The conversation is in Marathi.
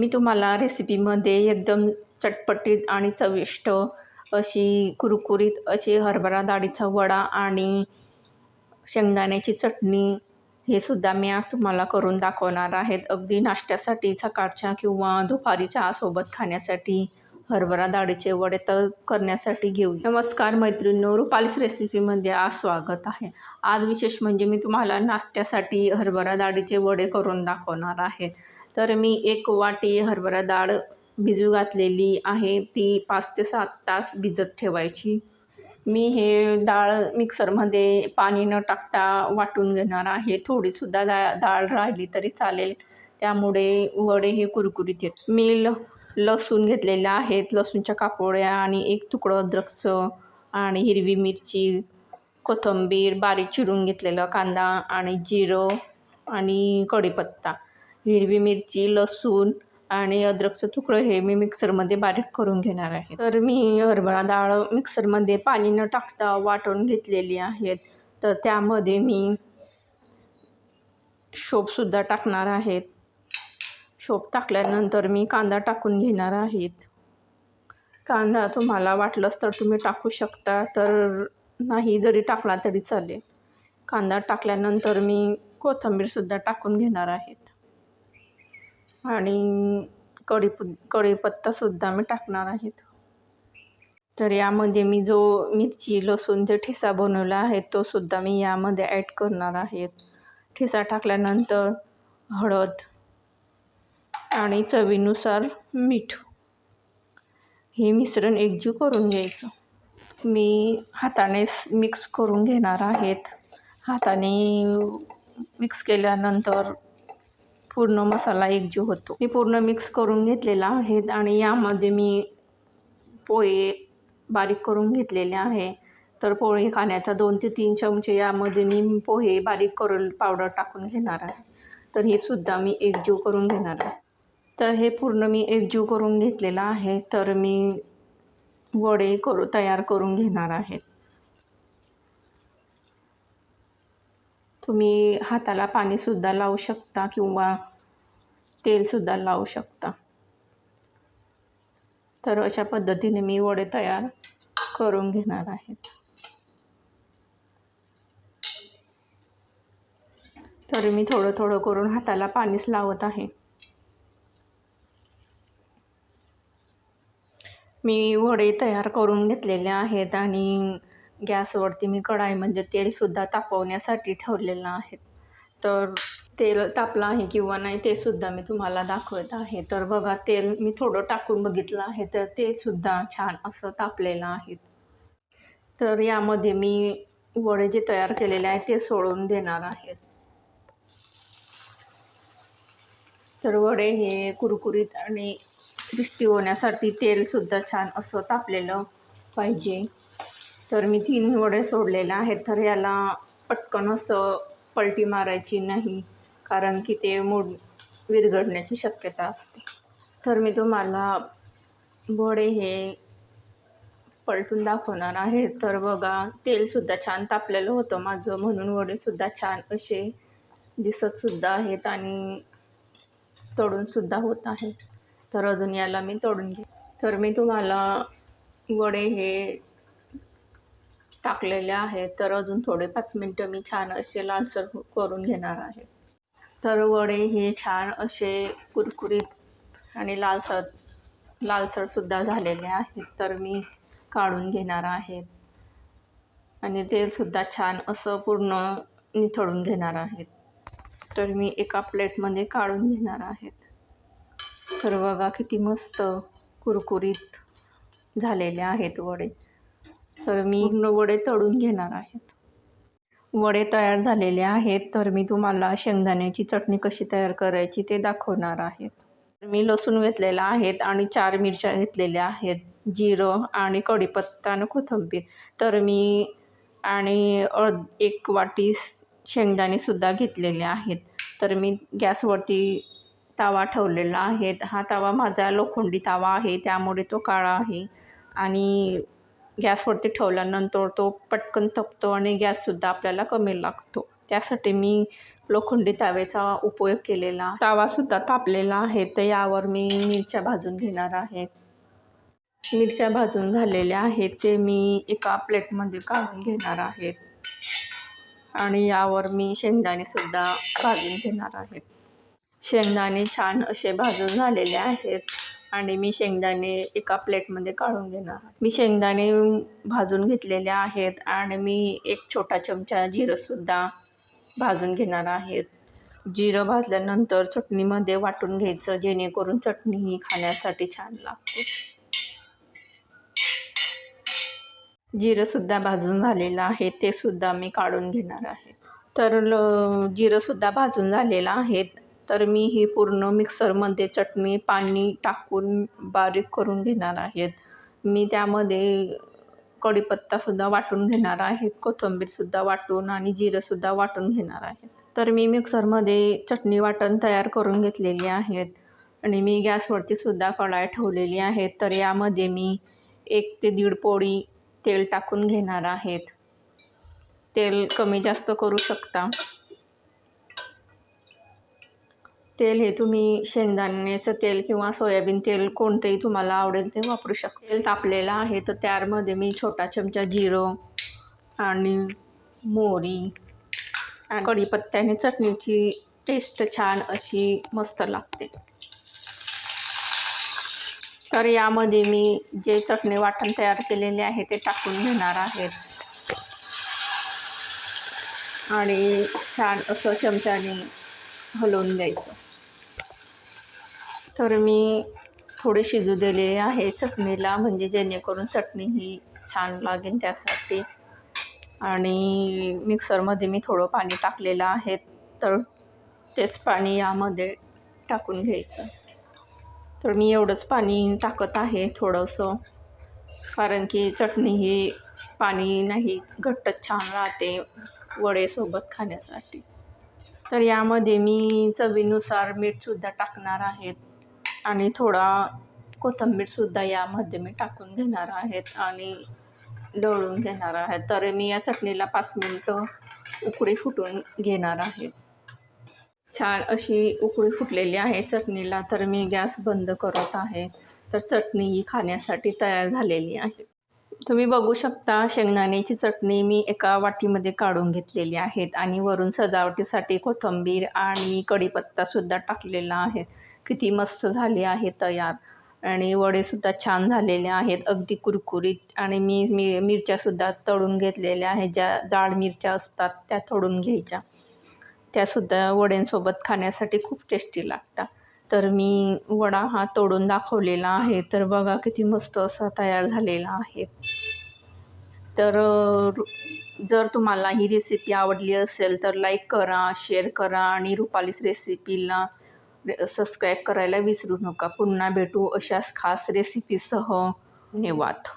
मी तुम्हाला रेसिपीमध्ये एकदम चटपटीत आणि चविष्ट अशी कुरकुरीत अशी हरभरा डाळीचा वडा आणि शेंगदाण्याची चटणी हे सुद्धा मी आज तुम्हाला करून दाखवणार आहेत. अगदी नाश्त्यासाठी सकाळच्या किंवा दुपारी चहासोबत खाण्यासाठी हरभरा डाळीचे वडे तर करण्यासाठी घेऊ. नमस्कार मैत्रिणींनो रुपालीस रेसिपीमध्ये आज स्वागत आहे. आज विशेष म्हणजे मी तुम्हाला नाश्त्यासाठी हरभरा डाळीचे वडे करून दाखवणार आहेत तर मी एक वाटी हरभरा डाळ भिजू घातलेली आहे. ती पाच ते सात तास भिजत ठेवायची. मी हे डाळ मिक्सरमध्ये पाणी न टाकता वाटून घेणार आहे. थोडीसुद्धा डा डाळ राहिली तरी चालेल. त्यामुळे वडे हे कुरकुरीत येत. मी ल लसूण घेतलेल्या आहेत. लसूणच्या कापोळ्या आणि एक तुकडं अद्रकचं आणि हिरवी मिरची कोथिंबीर बारीक चिरून घेतलेलं कांदा आणि जिरं आणि कढीपत्ता. हिरवी मिरची लसूण आणि अद्रकचं तुकडं हे मी मिक्सरमध्ये बारीक करून घेणार आहे. तर मी हरभरा डाळ मिक्सरमध्ये पाणी न टाकता वाटून घेतलेली आहेत. तर त्यामध्ये मी शोपसुद्धा टाकणार आहेत. शोप टाकल्यानंतर मी कांदा टाकून घेणार आहेत. कांदा तुम्हाला वाटलंच तर तुम्ही टाकू शकता तर नाही जरी टाकला तरी चालेल. कांदा टाकल्यानंतर मी कोथिंबीरसुद्धा टाकून घेणार आहेत. आणि कढीपु कढीपत्तासुद्धा मी टाकणार आहेत. तर यामध्ये मी जो मिरची लसूण जे ठिसा बनवला आहे तो सुद्धा मी यामध्ये ॲड करणार आहेत. ठिसा टाकल्यानंतर हळद आणि चवीनुसार मीठ. हे मिश्रण एकजीव करून घ्यायचं. मी हाताने मिक्स करून घेणार आहेत. हाताने मिक्स केल्यानंतर पूर्ण मसाला एकजीव होतो. मी पूर्ण मिक्स करून घेतलेला आहे आणि यामध्ये मी पोहे बारीक करून घेतलेले आहे. तर पोहे खाण्याचा दोन ते तीन चमचे यामध्ये मी पोहे बारीक करून पावडर टाकून घेणार आहे. तर हे सुद्धा मी एकजीव करून घेणार आहे. तर हे पूर्ण मी एकजीव करून घेतलेलं आहे. तर मी वडे करू तयार करून घेणार आहेत तुम्ही हाताला पाणीसुद्धा लावू शकता किंवा तेलसुद्धा लावू शकता. तर अशा पद्धतीने मी वडे तयार करून घेणार आहेत तर मी थोडं थोडं करून हाताला पाणीच लावत आहे. मी वडे तयार करून घेतलेले आहेत आणि गॅसवरती मी कढाई म्हणजे तेलसुद्धा तापवण्यासाठी ठेवलेलं आहे. तर तेल तापलं आहे किंवा नाही ते सुद्धा मी तुम्हाला दाखवत आहे. तर बघा तेल मी थोडं टाकून बघितलं आहे तर तेसुद्धा छान असं तापलेलं आहे. तर यामध्ये मी वडे जे तयार केलेले आहेत ते सोडून देणार आहेत तर वडे हे कुरकुरीत आणि क्रिस्पी होण्यासाठी तेलसुद्धा छान असं तापलेलं पाहिजे. तर मी तीन वडे सोडलेले आहेत तर याला पटकन असं पलटी मारायची नाही कारण की ते मूड विरघडण्याची शक्यता असते. तर मी तुम्हाला वडे हे पलटून दाखवणार आहे. तर बघा तेलसुद्धा छान तापलेलं होतं माझं म्हणून वडेसुद्धा छान असे दिसतसुद्धा आहेत आणि तळूनसुद्धा होत आहेत. तर अजून याला मी तळून घे तर मी तुम्हाला वडे हे टाकलेले आहेत. तर अजून थोडे पाच मिनटं मी छान असे लालसर करून घेणार आहे. तर वडे हे छान असे कुरकुरीत आणि लालसर लालसरसुद्धा झालेले आहेत. तर मी काढून घेणार आहेत आणि तेलसुद्धा छान असं पूर्ण निथळून घेणार आहेत तर मी एका प्लेटमध्ये काढून घेणार आहेत तर बघा किती मस्त कुरकुरीत झालेले आहेत वडे. तर मी वडे तळून घेणार आहेत. वडे तयार झालेले आहेत तर मी तुम्हाला शेंगदाण्याची चटणी कशी तयार करायची ते दाखवणार आहे मी लसूण घेतलेला आहेत आणि चार मिरच्या घेतलेल्या आहेत जिरं आणि कढीपत्ता आणि कोथिंबीर. तर मी आणि अर्ध एक वाटी शेंगदाणेसुद्धा घेतलेले आहेत. तर मी गॅसवरती तवा ठेवलेला आहे. हा तवा माझा लोखंडी तवा आहे त्यामुळे तो काळा आहे. आणि गॅसवरती ठेवल्यानंतर तो पटकन तपतो आणि गॅससुद्धा आपल्याला कमी लागतो. त्यासाठी मी लोखंडी तव्याचा उपयोग केलेला तवासुद्धा तापलेला आहे तर यावर मी मिरच्या भाजून घेणार आहे. मिरच्या भाजून झालेल्या आहेत ते मी एका प्लेटमध्ये काढून घेणार आहे. आणि यावर मी शेंगदाणेसुद्धा भाजून घेणार आहे. शेंगदाणे छान असे भाजून झालेले आहेत. आणि मी शेंगदाणे एका प्लेटमध्ये काढून घेणार. मी शेंगदाणे भाजून घेतलेले आहेत आणि मी एक छोटा चमचा जिरंसुद्धा भाजून घेणार आहेत. जिरं भाजल्यानंतर चटणीमध्ये वाटून घ्यायचं जेणेकरून चटणी ही खाण्यासाठी छान लागते. जिरंसुद्धा भाजून झालेलं आहे ते सुद्धा मी काढून घेणार आहे. तर ल जिरंसुद्धा भाजून झालेलं आहे. तर मी ही पूर्ण मिक्सरमध्ये चटणी पाणी टाकून बारीक करून घेणार आहेत. मी त्यामध्ये कढीपत्तासुद्धा वाटून घेणार आहेत कोथिंबीरसुद्धा वाटून आणि जिरंसुद्धा वाटून घेणार आहेत तर मी मिक्सरमध्ये चटणी वाटण तयार करून घेतलेली आहेत आणि मी गॅसवरतीसुद्धा कढाई ठेवलेली आहे. तर यामध्ये मी एक ते दीड पोळी तेल टाकून घेणार आहेत तेल कमी जास्त करू शकता. तेल हे तुम्ही शेंगदाण्याचं तेल किंवा सोयाबीन तेल कोणतंही तुम्हाला आवडेल ते वापरू शकता. तेल तापलेलं आहे तर त्यामध्ये मी छोटा चमचा जिरं आणि मोहरी आणि कढीपत्त्याने चटणीची टेस्ट छान अशी मस्त लागते. तर यामध्ये मी जे चटणी वाटण तयार केलेले आहे ते टाकून घेणार आहेत आणि छान असं चमच्याने हलवून द्यायचं तर मी थोडे शिजू दिलेले आहे चटणीला म्हणजे जेणेकरून चटणी ही छान लागेल त्यासाठी. आणि मिक्सरमध्ये मी थोडं पाणी टाकलेलं आहे तर तेच पाणी यामध्ये टाकून घ्यायचं. तर मी एवढंच पाणी टाकत आहे थोडंसं कारण की चटणी ही पाणी नाही घट्ट छान राहते वडेसोबत खाण्यासाठी. तर यामध्ये मी चवीनुसार मीठसुद्धा टाकणार आहेत आणि थोडा कोथिंबीरसुद्धा यामध्ये मी टाकून घेणार आहेत आणि ढवळून घेणार आहे. तर मी या चटणीला पाच मिनटं उकळी फुटून घेणार आहे. छान अशी उकळी फुटलेली आहे चटणीला. तर मी गॅस बंद करत आहे. तर चटणी ही खाण्यासाठी तयार झालेली आहे. तुम्ही बघू शकता शेंगदाण्याची चटणी मी एका वाटीमध्ये काढून घेतलेली आहेत आणि वरून सजावटीसाठी कोथिंबीर आणि कढीपत्तासुद्धा टाकलेला आहे. किती मस्त झाली आहे तयार. आणि वडेसुद्धा छान झालेले आहेत अगदी कुरकुरीत. आणि मी मी मिरच्यासुद्धा तळून घेतलेल्या आहेत ज्या जाड मिरच्या असतात त्या तळून घ्यायच्या. त्यासुद्धा वड्यांसोबत खाण्यासाठी खूप टेस्टी लागतात. तर मी वडा हा तोडून दाखवलेला आहे. तर बघा किती मस्त असा तयार झालेला आहे. तर जर तुम्हाला ही रेसिपी आवडली असेल तर लाईक करा शेअर करा आणि रुपालीस रेसिपीला सबस्क्राईब करायला विसरू नका. पुन्हा भेटू अशाच खास रेसिपीसह धन्यवाद.